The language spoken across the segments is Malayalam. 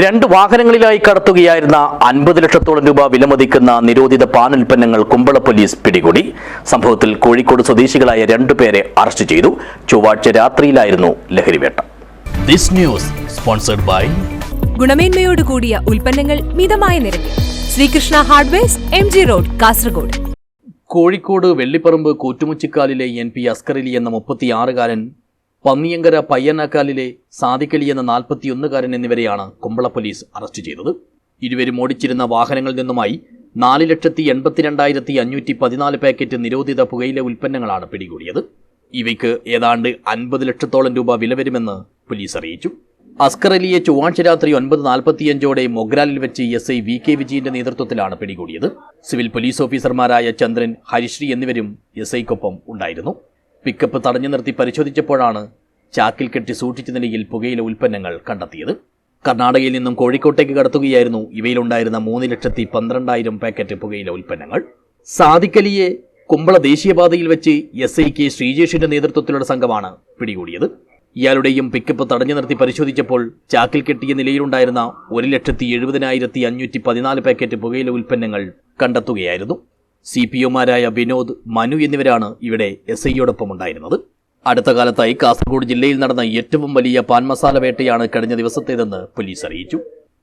രണ്ട് വാഹനങ്ങളിലായി കടത്തുകയായിരുന്ന അൻപത് ലക്ഷത്തോളം രൂപ വിലമതിക്കുന്ന നിരോധിത പാൻ ഉൽപ്പന്നങ്ങൾ കുമ്പള പോലീസ് പിടികൂടി. സംഭവത്തിൽ കോഴിക്കോട് സ്വദേശികളായ രണ്ടുപേരെ അറസ്റ്റ് ചെയ്തു. ചൊവ്വാഴ്ച രാത്രിയിലായിരുന്നു ലഹരിവേട്ട. This news sponsored by ഗുണമേന്മയോട് കൂടിയ ഉൽപ്പന്നങ്ങൾ മിതമായ നിരക്കിൽ. Srikrishna hardwares M G road Kasaragod. Kozhikode Vellipparamba കൂറ്റുമുച്ചിക്കാലിലെ N P അസ്കറിലി എന്ന മുപ്പത്തിയാറുകാരൻ പന്നിയങ്കര പയ്യനാക്കാലിലെ സാദിക്കലി എന്ന നാൽപ്പത്തിയൊന്നുകാരൻ എന്നിവരെയാണ് കുമ്പള പോലീസ് അറസ്റ്റ് ചെയ്തത്. ഇരുവരും ഓടിച്ചിരുന്ന വാഹനങ്ങളിൽ നിന്നുമായി നാല് ലക്ഷത്തി എൺപത്തിരണ്ടായിരത്തി അഞ്ഞൂറ്റി പതിനാല് പാക്കറ്റ് നിരോധിത പുകയില ഉൽപ്പന്നങ്ങളാണ് പിടികൂടിയത്. ഇവയ്ക്ക് ഏതാണ്ട് അൻപത് ലക്ഷത്തോളം രൂപ വില വരുമെന്ന് പോലീസ് അറിയിച്ചു. അസ്കർ അലിയെ ചൊവ്വാഴ്ച രാത്രി ഒൻപത് നാൽപ്പത്തിയഞ്ചോടെ മൊഗ്രാലിൽ വെച്ച് എസ് ഐ വി കെ വിജയന്റെ നേതൃത്വത്തിലാണ് പിടികൂടിയത്. സിവിൽ പോലീസ് ഓഫീസർമാരായ ചന്ദ്രൻ ഹരിശ്രീ എന്നിവരും എസ് ഐക്കൊപ്പം ഉണ്ടായിരുന്നു. പിക്കപ്പ് തടഞ്ഞു നിർത്തി പരിശോധിച്ചപ്പോഴാണ് ചാക്കിൽ കെട്ടി സൂക്ഷിച്ച നിലയിൽ പുകയില ഉൽപ്പന്നങ്ങൾ കണ്ടെത്തിയത്. കർണാടകയിൽ നിന്നും കോഴിക്കോട്ടേക്ക് കടത്തുകയായിരുന്നു ഇവയിലുണ്ടായിരുന്ന മൂന്ന് ലക്ഷത്തി പന്ത്രണ്ടായിരം പാക്കറ്റ് പുകയില ഉൽപ്പന്നങ്ങൾ. സാദിക്കലിയെ കുമ്പള ദേശീയപാതയിൽ വെച്ച് എസ് ഐ കെ ശ്രീജേഷിന്റെ നേതൃത്വത്തിലുള്ള സംഘമാണ് പിടികൂടിയത്. ഇയാളുടെയും പിക്കപ്പ് തടഞ്ഞു നിർത്തി പരിശോധിച്ചപ്പോൾ ചാക്കിൽ കെട്ടിയ നിലയിലുണ്ടായിരുന്ന ഒരു ലക്ഷത്തി എഴുപതിനായിരത്തി അഞ്ഞൂറ്റി പതിനാല് പാക്കറ്റ് പുകയില ഉൽപ്പന്നങ്ങൾ കണ്ടെത്തുകയായിരുന്നു. സി പി ഒമാരായ വിനോദ് മനു എന്നിവരാണ് ഇവിടെ എസ് ഐയോടൊപ്പം ഉണ്ടായിരുന്നത് അടുത്ത കാലത്തായി കാസർഗോഡ് ജില്ലയിൽ നടന്ന ഏറ്റവും വലിയ പാൻ മസാല വേട്ടയാണ് കഴിഞ്ഞ ദിവസത്തേതെന്ന് പോലീസ് അറിയിച്ചു.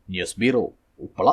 News bureau Uppala.